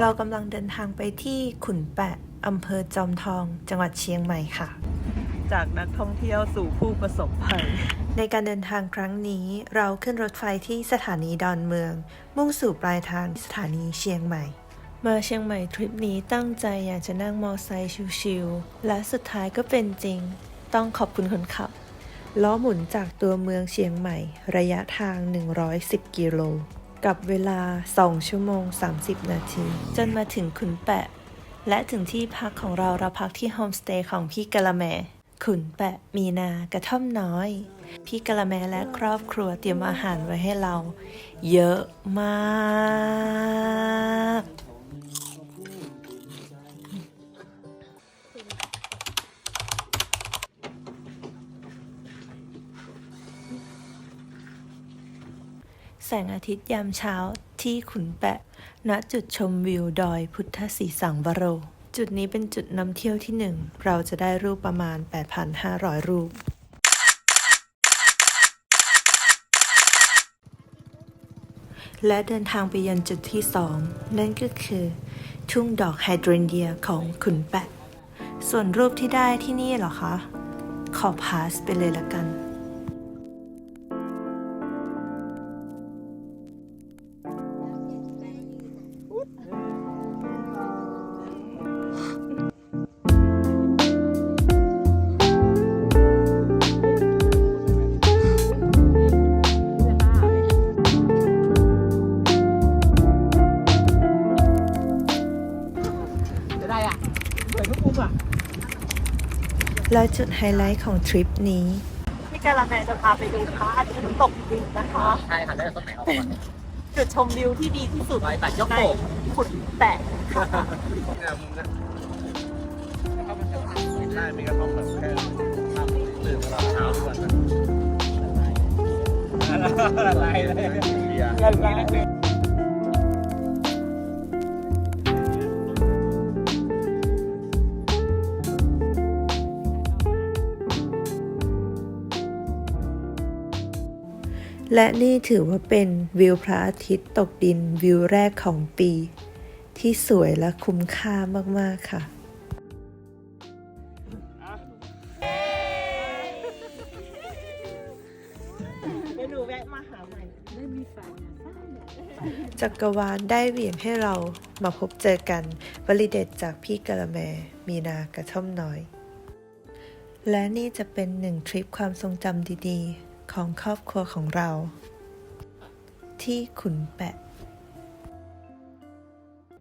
เรากำลังเดินทางไปที่ขุนแปะอำเภอจอมทอง จังหวัดเชียงใหม่ค่ะ จากนักท่องเที่ยวสู่ผู้ประสบภัย ในการเดินทางครั้งนี้เราขึ้นรถไฟที่สถานีดอนเมือง มุ่งสู่ปลายทางที่สถานีเชียงใหม่ มาเชียงใหม่ทริปนี้ตั้งใจอยากจะนั่งมอไซค์ชิลๆและสุดท้ายก็เป็นจริง ต้องขอบคุณคนขับล้อหมุนจากตัวเมืองเชียงใหม่ ระยะทาง 110 กิโล กับเวลา 2 ชั่วโมง 30 นาที จนมาถึงขุนแปะ และถึงที่พักของเราเราพักที่โฮมสเตย์ของพี่กะละแมขุนแปะมีนากระท่อมน้อย พี่กะละแมและครอบครัวเตรียมอาหารไว้ให้เรา เยอะมาก แสงอาทิตย์ยามเช้าที่ขุนแปะ ณ จุดชมวิวดอยพุทธศรีสังวโร จุดนี้เป็นจุดนำเที่ยวที่หนึ่ง เราจะได้รูปประมาณ 8,500 รูป และเดินทางไปยังจุดที่สอง นั่นก็คือ ทุ่งดอกไฮดรนเยียของขุนแปะ ส่วนรูปที่ได้ที่นี่เหรอคะ ขอพาสไปเลยละกัน และจุดไฮไลท์ของทริปนี้พี่กาลาแมจะพาไปดูพระอาทิตย์ตกดินนะคะใช่ค่ะได้ต้นไหนเอาเป็นจุดชมวิวที่ดีที่สุดไปตัดยกในโป่งขุนแปะเนี่ยมึงนะแล้วก็มันจะได้มีกระท่อมแบบแค่ทำตื่นตอนเช้าทุกวันละลายเลยเบียร์ และนี่ถือว่าเป็นวิวพระอาทิตย์ตกดินวิวแรกของปี ที่สวยและคุ้มค่ามาก ๆ ค่ะเดี๋ยวหนูแวะมาหาใหม่จักรวาลได้เหวี่ยงให้เรามาพบเจอกันวลิเดตจากพี่กะละแม มีนากระท่อมน้อย และนี่จะเป็นหนึ่งทริปความทรงจำดี ๆ ของครอบครัวของเรา ที่ขุนแปะ